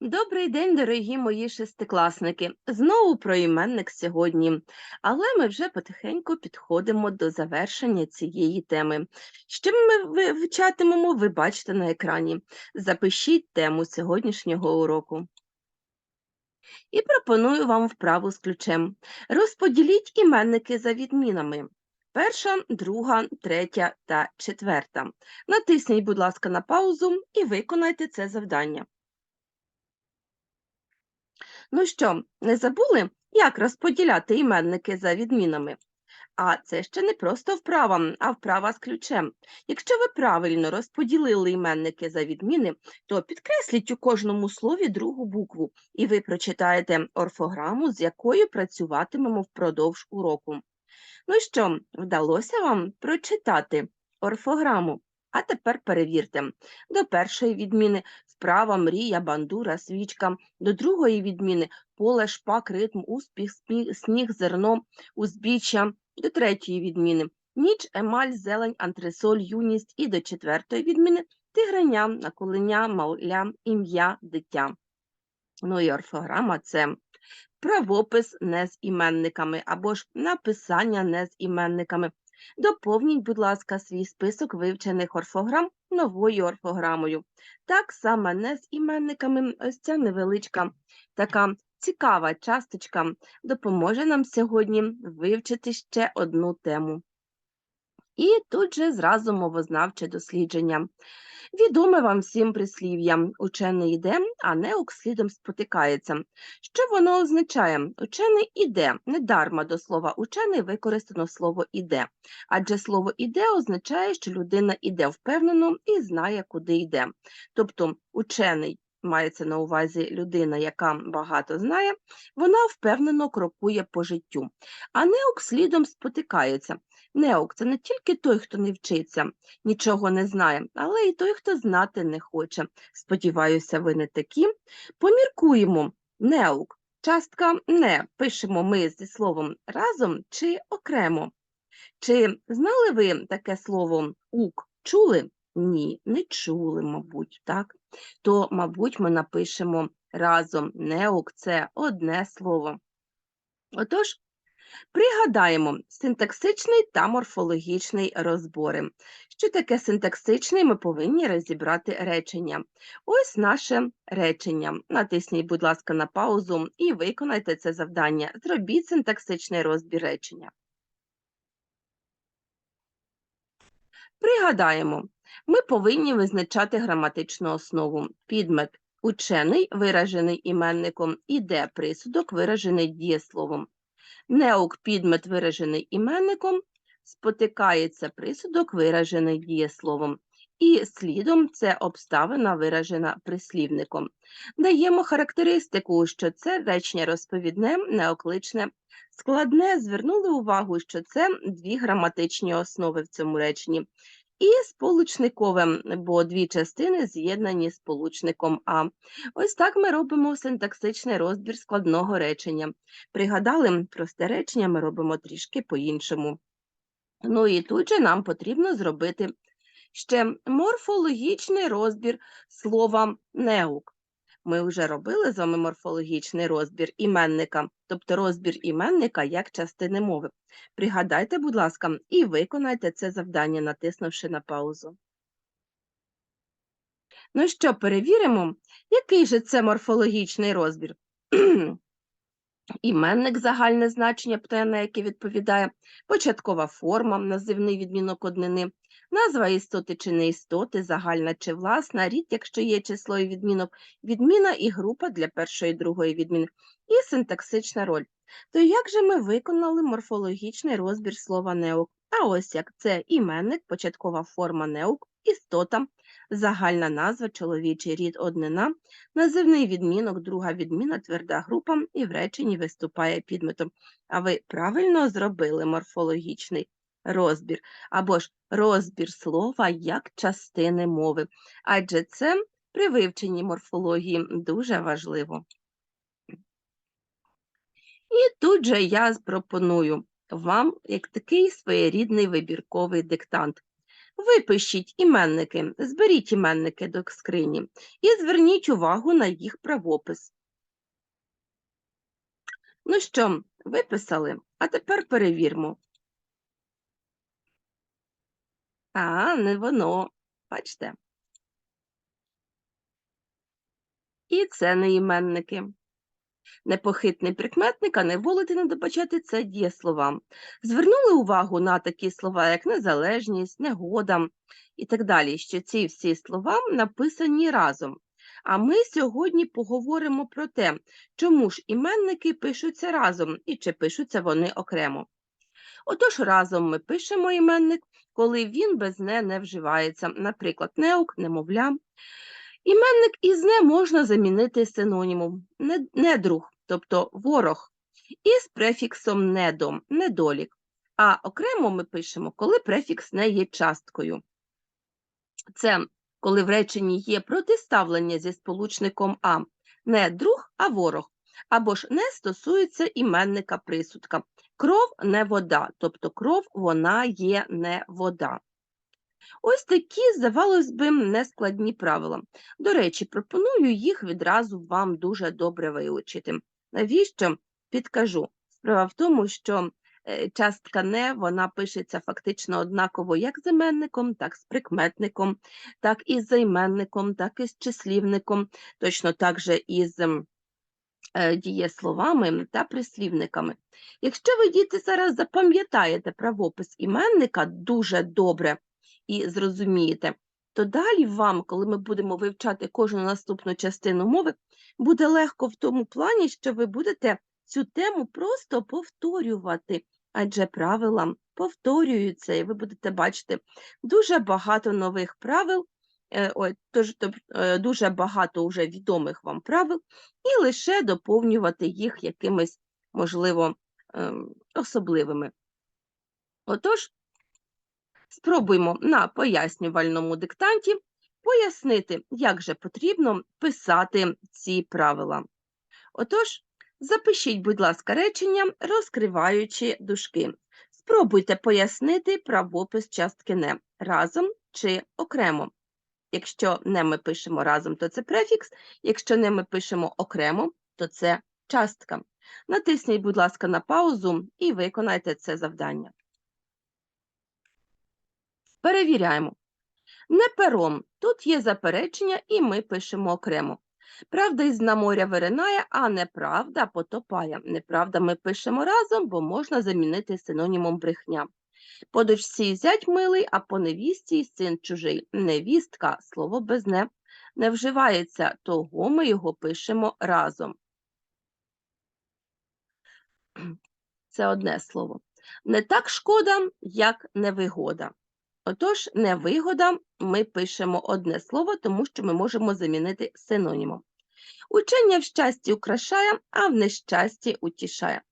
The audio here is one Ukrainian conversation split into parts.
Добрий день, дорогі мої шестикласники. Знову про іменник сьогодні, але ми вже потихеньку підходимо до завершення цієї теми. Що ми вивчатимемо, ви бачите на екрані. Запишіть тему сьогоднішнього уроку. І пропоную вам вправу з ключем. Розподіліть іменники за відмінами. Перша, друга, третя та четверта. Натисніть, будь ласка, на паузу і виконайте це завдання. Ну що, не забули, як розподіляти іменники за відмінами? А це ще не просто вправа, а вправа з ключем. Якщо ви правильно розподілили іменники за відміни, то підкресліть у кожному слові другу букву, і ви прочитаєте орфограму, з якою працюватимемо впродовж уроку. Ну що, вдалося вам прочитати орфограму? А тепер перевірте. До першої відміни вправа, мрія, бандура, свічка, до другої відміни поле, шпак, ритм, успіх, сніг, зерно, узбіччя, до третьої відміни ніч, емаль, зелень, антресоль, юність і до четвертої відміни тигреня, наколення, мауля, ім'я, дитя. Ну і орфограма це правопис не з іменниками або ж написання не з іменниками. Доповніть, будь ласка, свій список вивчених орфограм новою орфограмою. Так само не з іменниками, ось ця невеличка така цікава часточка допоможе нам сьогодні вивчити ще одну тему. І тут же зразу мовознавче дослідження. Відоме вам всім прислів'я учений йде, а неук слідом спотикається. Що воно означає? Учений іде. Недарма до слова учений використано слово іде, адже слово іде означає, що людина іде впевнено і знає, куди йде. Тобто учений мається на увазі людина, яка багато знає, вона впевнено крокує по життю. А неук слідом спотикається. Неук це не тільки той, хто не вчиться, нічого не знає, але й той, хто знати не хоче. Сподіваюся, ви не такі. Поміркуємо неук. Частка не пишемо ми зі словом разом чи окремо. Чи знали ви таке слово ук? Чули? Ні, не чули, мабуть, так? То, мабуть, ми напишемо разом неук це одне слово. Отож, пригадаємо синтаксичний та морфологічний розбори. Що таке синтаксичний, ми повинні розібрати речення. Ось наше речення. Натисніть, будь ласка, на паузу і виконайте це завдання. Зробіть синтаксичний розбір речення. Пригадаємо, ми повинні визначати граматичну основу. Підмет учений, виражений іменником, іде присудок, виражений дієсловом. Неук підмет, виражений іменником, спотикається присудок, виражений дієсловом. І слідом це обставина, виражена прислівником. Даємо характеристику, що це речення розповідне, неокличне, складне. Звернули увагу, що це дві граматичні основи в цьому реченні. І сполучниковим, бо дві частини з'єднані сполучником А. Ось так ми робимо синтаксичний розбір складного речення. Пригадали, просте речення ми робимо трішки по-іншому. Ну і тут же нам потрібно зробити ще морфологічний розбір слова неук. Ми вже робили з вами морфологічний розбір іменника, тобто розбір іменника як частини мови. Пригадайте, будь ласка, і виконайте це завдання, натиснувши на паузу. Ну що, перевіримо, який же це морфологічний розбір? Іменник загальне значення, на яке відповідає, початкова форма, називний відмінок однини, назва істоти чи не істоти, загальна чи власна, рід, якщо є число і відмінок, відміна і група для першої і другої відміни, і синтаксична роль. То як же ми виконали морфологічний розбір слова неук? А ось як це іменник, початкова форма неук, істота, загальна назва, чоловічий рід однина, називний відмінок, друга відміна, тверда група і в реченні виступає підметом. А ви правильно зробили морфологічний розбір або ж розбір слова як частини мови, адже це при вивченні морфології дуже важливо. І тут же я пропоную вам як такий своєрідний вибірковий диктант. Випишіть іменники, зберіть іменники до скрині і зверніть увагу на їх правопис. Ну що, виписали? А тепер перевірмо. А, не воно. Бачите? І це не іменники. Непохитний прикметник, а не волити не добачати це дієслова. Звернули увагу на такі слова, як незалежність, негода і так далі, що ці всі слова написані разом. А ми сьогодні поговоримо про те, чому ж іменники пишуться разом і чи пишуться вони окремо. Отож, разом ми пишемо іменник, коли він без не не вживається, наприклад, неук, немовля. Іменник із не можна замінити синонімом недруг, тобто ворог, із префіксом недом, недолік. А окремо ми пишемо, коли префікс не є часткою. Це коли в реченні є протиставлення зі сполучником а, не друг, а ворог, або ж не стосується іменника присудка. Кров не вода, тобто кров вона є не вода. Ось такі, здавалось би, нескладні правила. До речі, пропоную їх відразу вам дуже добре вивчити. Навіщо? Підкажу. Справа в тому, що е, частка не вона пишеться фактично однаково як з іменником, так з прикметником, так і з займенником, так і з числівником, точно так же і з дієсловами та прислівниками. Якщо ви, діти, зараз запам'ятаєте правопис іменника дуже добре і зрозумієте, то далі вам, коли ми будемо вивчати кожну наступну частину мови, буде легко в тому плані, що ви будете цю тему просто повторювати, адже правила повторюються, і ви будете бачити дуже багато нових правил, е, ой, тож, тоб- е, дуже багато вже відомих вам правил, і лише доповнювати їх якимись, можливо, ем, особливими. Отож, спробуємо на пояснювальному диктанті пояснити, як же потрібно писати ці правила. Отож, запишіть, будь ласка, речення, розкриваючи дужки. Спробуйте пояснити правопис частки не разом чи окремо. Якщо не ми пишемо разом, то це префікс, якщо не ми пишемо окремо, то це частка. Натисніть, будь ласка, на паузу і виконайте це завдання. Перевіряємо. Не пером. Тут є заперечення, і ми пишемо окремо. Правда із моря виринає, а неправда потопає. Неправда ми пишемо разом, бо можна замінити синонімом брехня. По дочці зять милий, а по невісті й син чужий. Невістка, слово без не, не вживається, того ми його пишемо разом. Це одне слово. Не так шкода, як невигода. Отож, невигода ми пишемо одне слово, тому що ми можемо замінити синонімом. Учення в щасті украшає, а в нещасті утішає.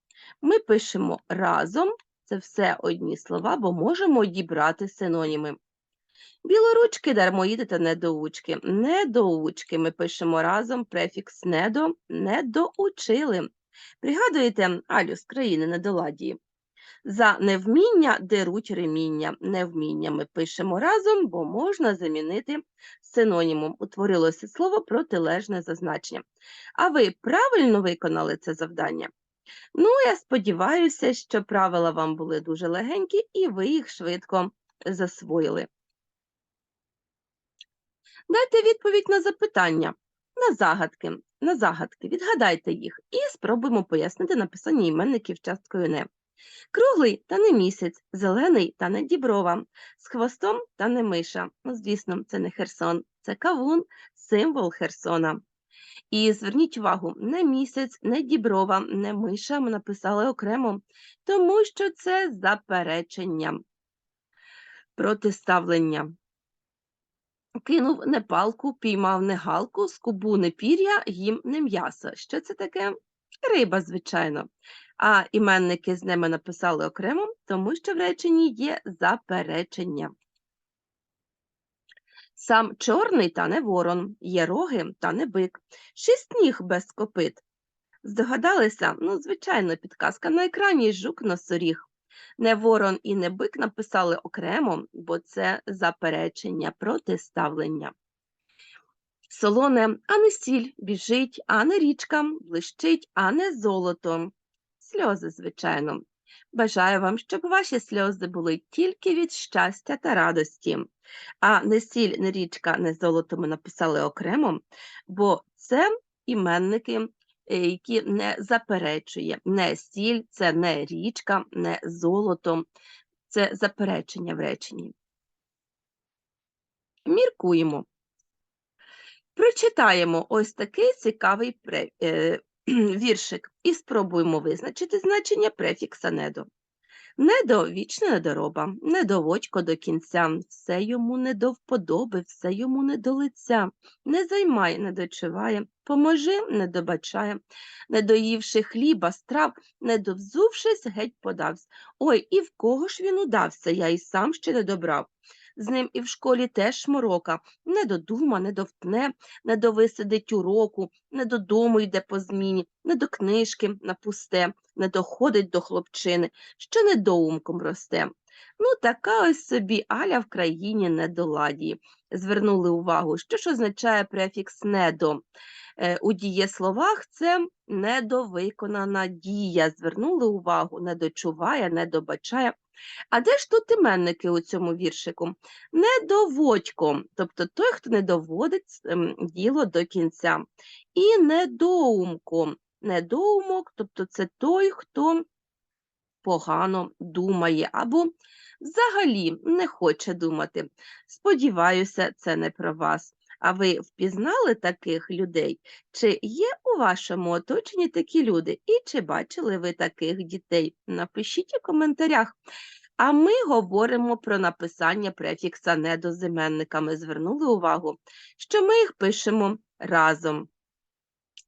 Ми пишемо разом, це все одні слова, бо можемо дібрати синоніми. Білоручки, дармоїди та недоучки. Недоучки ми пишемо разом префікс недо, недоучили. Пригадуєте Алю з країни недоладії? За невміння деруть реміння. Невміння ми пишемо разом, бо можна замінити синонімом. Утворилося слово протилежне зазначення. А ви правильно виконали це завдання? Ну, я сподіваюся, що правила вам були дуже легенькі і ви їх швидко засвоїли. Дайте відповідь на запитання, на загадки. На загадки, відгадайте їх і спробуємо пояснити написання іменників часткою не. Круглий та не місяць, зелений та не діброва, з хвостом та не миша. Ну, звісно, це не Херсон, це кавун, символ Херсона. І зверніть увагу, не місяць, не діброва, не миша ми написали окремо, тому що це заперечення, протиставлення. Кинув не палку, піймав не галку, скубу не пір'я, їм не м'ясо. Що це таке? Риба, звичайно. А іменники з ними написали окремо, тому що в реченні є заперечення. Сам чорний та не ворон, є роги та не бик, шість ніг без копит. Здогадалися? Ну, звичайно, підказка на екрані жук носоріг. Не ворон і не бик написали окремо, бо це заперечення, протиставлення. Солоне, а не сіль, біжить, а не річка, блищить, а не золото. Сльози, звичайно. Бажаю вам, щоб ваші сльози були тільки від щастя та радості. А не сіль, не річка, не золото ми написали окремо, бо це іменники, е, які не заперечує. Не сіль, це не річка, не золото, це заперечення в реченні. Міркуємо. Прочитаємо ось такий цікавий е, віршик і спробуємо визначити значення префікса недо. Недо вічна недороба, недоводько до кінця, все йому не до вподоби, все йому не до лиця, не займай, не дочиває, поможи, не добачає, не доївши хліба, страв, не довзувшись, геть подавсь. Ой, і в кого ж він удався, я і сам ще не добрав. З ним і в школі теж морока, не додума, не довтне, не довисидить уроку, не додому йде по зміні, не до книжки на пусте, не доходить до хлопчини, що недоумком росте. Ну, така ось собі Аля в країні недоладії. Звернули увагу, що ж означає префікс недо. Е, У дієсловах це недовиконана дія. Звернули увагу, недочуває, недобачає. А де ж тут іменники у цьому віршику? Недоводько, тобто той, хто не доводить ем, діло до кінця. І недоумко, недоумок, тобто це той, хто погано думає або взагалі не хоче думати. Сподіваюся, це не про вас. А ви впізнали таких людей? Чи є у вашому оточенні такі люди? І чи бачили ви таких дітей? Напишіть у коментарях. А ми говоримо про написання префікса недо з іменниками. Звернули увагу, що ми їх пишемо разом.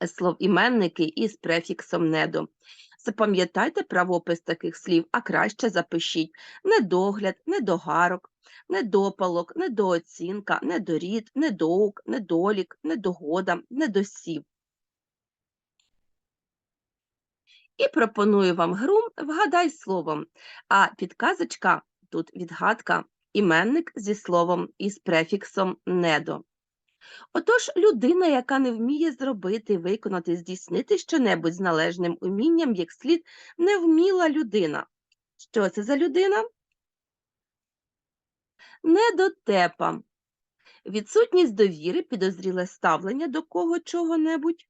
Слов іменники із префіксом недо. Запам'ятайте правопис таких слів, а краще запишіть недогляд, недогарок, недопалок, недооцінка, недорід, недоук, недолік, недогода, недосів. І пропоную вам гру «Вгадай словом», а підказочка тут відгадка іменник зі словом із префіксом недо. Отож, людина, яка не вміє зробити, виконати, здійснити щонебудь з належним умінням, як слід, невміла людина. Що це за людина? Недотепа. Відсутність довіри, підозріле ставлення до кого чого-небудь.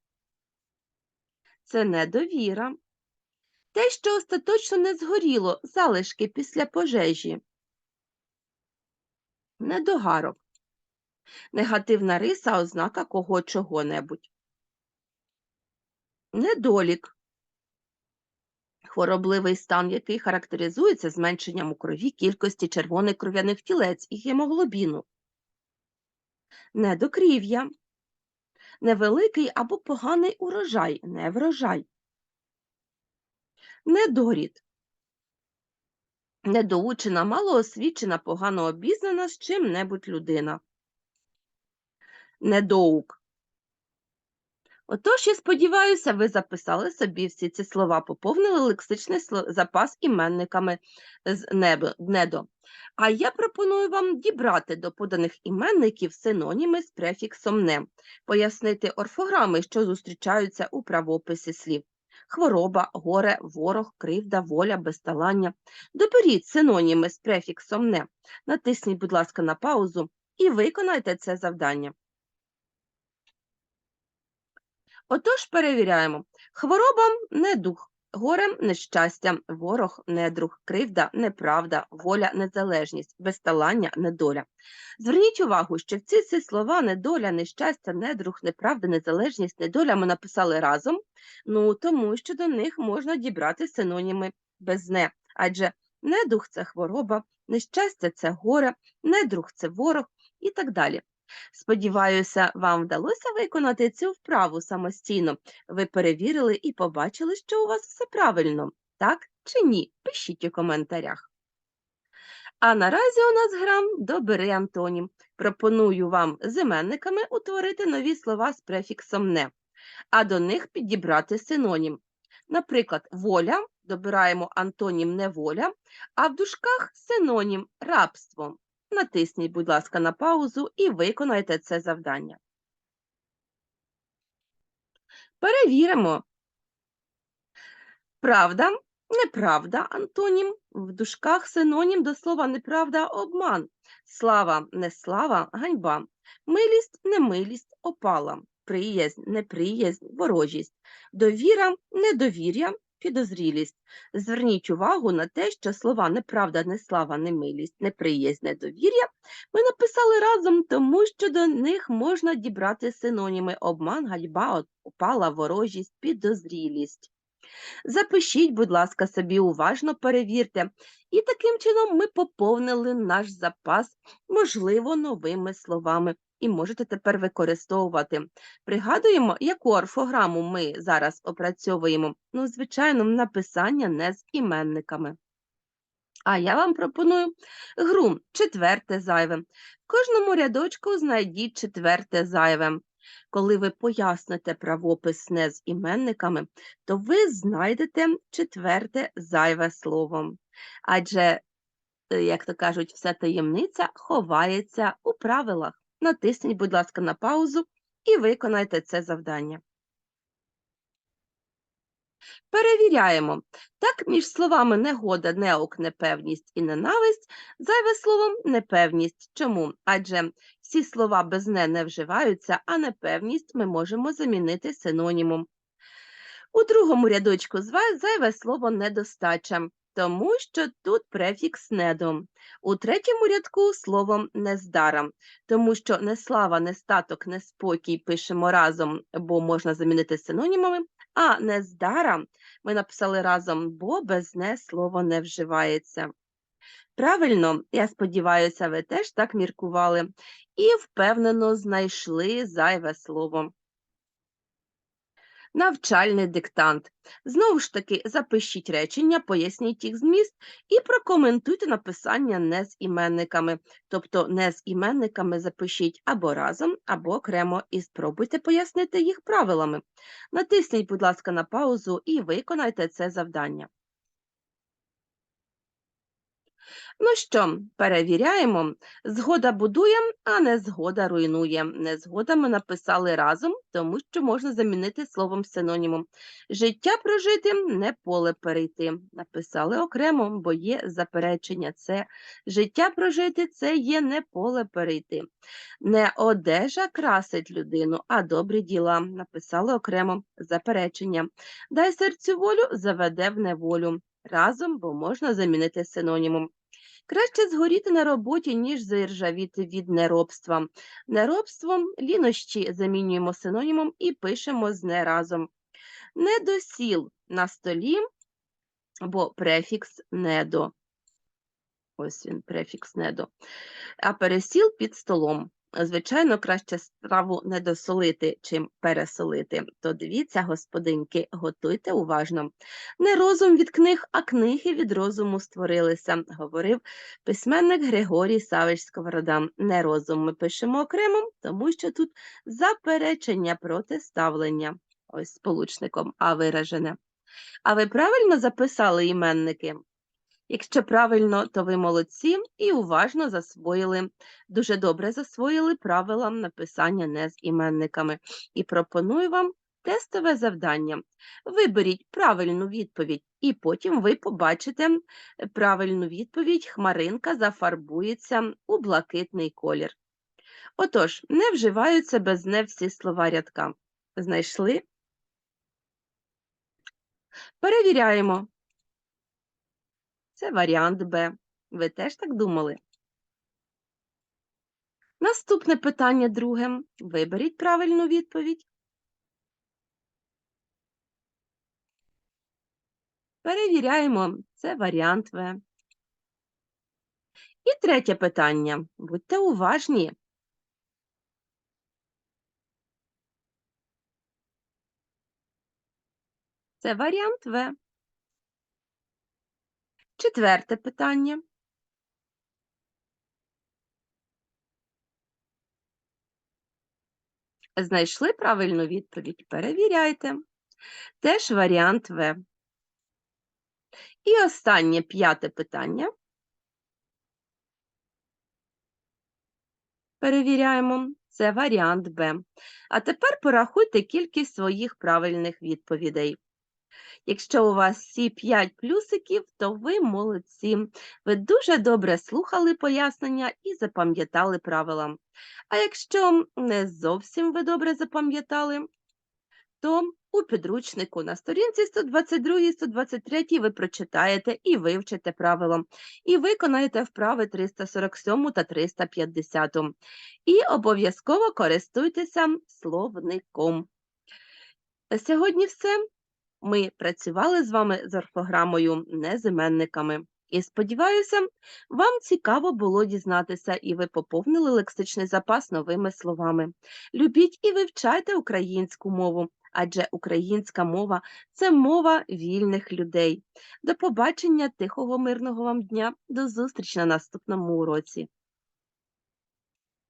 Це недовіра. Те, що остаточно не згоріло, залишки після пожежі. Недогарок. Негативна риса, ознака кого чого-небудь. Недолік. Хворобливий стан, який характеризується зменшенням у крові кількості червоних кров'яних тілець і гемоглобіну. Недокрів'я. Невеликий або поганий урожай, не врожай. Недорід. Недоучена, малоосвічена, погано обізнана з чим-небудь людина. Недоук. Отож, я сподіваюся, ви записали собі всі ці слова, поповнили лексичний запас іменниками з недо. А я пропоную вам дібрати до поданих іменників синоніми з префіксом не, пояснити орфограми, що зустрічаються у правописі слів. Хвороба, горе, ворог, кривда, воля, безталання. Доберіть синоніми з префіксом не. Натисніть, будь ласка, на паузу і виконайте це завдання. Отож, перевіряємо. Хвороба – недух, горе – нещастя, ворог – недруг, кривда – неправда, воля – незалежність, безталання – недоля. Зверніть увагу, що ці всі слова недоля, нещастя, недруг, неправда, незалежність, недоля ми написали разом, ну тому що до них можна дібрати синоніми без «не», адже недух – це хвороба, нещастя – це горе, недруг – це ворог і так далі. Сподіваюся, вам вдалося виконати цю вправу самостійно. Ви перевірили і побачили, що у вас все правильно, так чи ні? Пишіть у коментарях. А наразі у нас гра «Добери антонім». Пропоную вам з іменниками утворити нові слова з префіксом «не», а до них підібрати синонім. Наприклад, воля добираємо антонім неволя, а в дужках синонім рабство. Натисніть, будь ласка, на паузу і виконайте це завдання. Перевіримо. Правда, неправда антонім. В дужках синонім до слова неправда обман. Слава, неслава, ганьба. Милість, немилість, опала. Приязнь, неприязнь, ворожість. Довіра, недовір'я, підозрілість. Зверніть увагу на те, що слова неправда, неслава, немилість, неприязнь, недовір'я ми написали разом, тому що до них можна дібрати синоніми обман, гальба, опала, ворожість, підозрілість. Запишіть, будь ласка, собі уважно перевірте. І таким чином ми поповнили наш запас, можливо, новими словами, і можете тепер використовувати. Пригадуємо, яку орфограму ми зараз опрацьовуємо. Ну, звичайно, написання не з іменниками. А я вам пропоную гру четверте зайве. В кожному рядочку знайдіть четверте зайве. Коли ви поясните правопис не з іменниками, то ви знайдете четверте зайве слово. Адже, е, як то кажуть, вся таємниця ховається у правилах. Натисніть, будь ласка, на паузу і виконайте це завдання. Перевіряємо. Так, між словами негода, неок, непевність і ненависть, зайве словом непевність. Чому? Адже всі слова без не не вживаються, а непевність ми можемо замінити синонімом. У другому рядочку зайве слово недостача, тому що тут префікс недо. У третьому рядку словом нездара, тому що неслава, нестаток, неспокій пишемо разом, бо можна замінити синонімами, а нездара ми написали разом, бо без не слово не вживається. Правильно, я сподіваюся, ви теж так міркували і впевнено знайшли зайве слово. Навчальний диктант. Знову ж таки, запишіть речення, поясніть їх зміст і прокоментуйте написання не з іменниками. Тобто не з іменниками запишіть або разом, або окремо, і спробуйте пояснити їх правилами. Натисніть, будь ласка, на паузу і виконайте це завдання. Ну що, перевіряємо. Згода будує, а незгода руйнує. Незгода ми написали разом, тому що можна замінити словом синонімом. Життя прожити, не поле перейти. Написали окремо, бо є заперечення. Це життя прожити це є не поле перейти. Не одежа красить людину, а добрі діла. Написали окремо заперечення. Дай серцю волю, заведе в неволю. Разом, бо можна замінити синонімом. Краще згоріти на роботі, ніж заіржавіти від неробства. Неробством лінощі замінюємо синонімом і пишемо з не разом. Недосіл на столі, бо префікс недо. Ось він, префікс недо. А пересіл під столом. Звичайно, краще страву не досолити, чим пересолити. То дивіться, господиньки, готуйте уважно. Не розум від книг, а книги від розуму створилися, говорив письменник Григорій Савич Сковорода. Не розум ми пишемо окремо, тому що тут заперечення протиставлення. Ось сполучником, а виражене. А ви правильно записали іменники? Якщо правильно, то ви молодці і уважно засвоїли, дуже добре засвоїли правила написання не з іменниками. І пропоную вам тестове завдання. Виберіть правильну відповідь, і потім ви побачите правильну відповідь, хмаринка зафарбується у блакитний колір. Отож, не вживаються без не всі слова рядка. Знайшли? Перевіряємо. Це варіант Б. Ви теж так думали? Наступне питання друге. Виберіть правильну відповідь. Перевіряємо. Це варіант В. І третє питання. Будьте уважні. Це варіант В. Четверте питання. Знайшли правильну відповідь? Перевіряйте. Теж варіант В. І останнє п'яте питання. Перевіряємо. Це варіант Б. А тепер порахуйте кількість своїх правильних відповідей. Якщо у вас всі 5 плюсиків, то ви молодці. Ви дуже добре слухали пояснення і запам'ятали правила. А якщо не зовсім ви добре запам'ятали, то у підручнику на сторінці 122-123 ви прочитаєте і вивчите правила, і виконаєте вправи 347 та 350. І обов'язково користуйтеся словником. Сьогодні все. Ми працювали з вами з орфограмою, не з іменниками. І сподіваюся, вам цікаво було дізнатися, і ви поповнили лексичний запас новими словами. Любіть і вивчайте українську мову, адже українська мова це мова вільних людей. До побачення, тихого, мирного вам дня, до зустрічі на наступному уроці.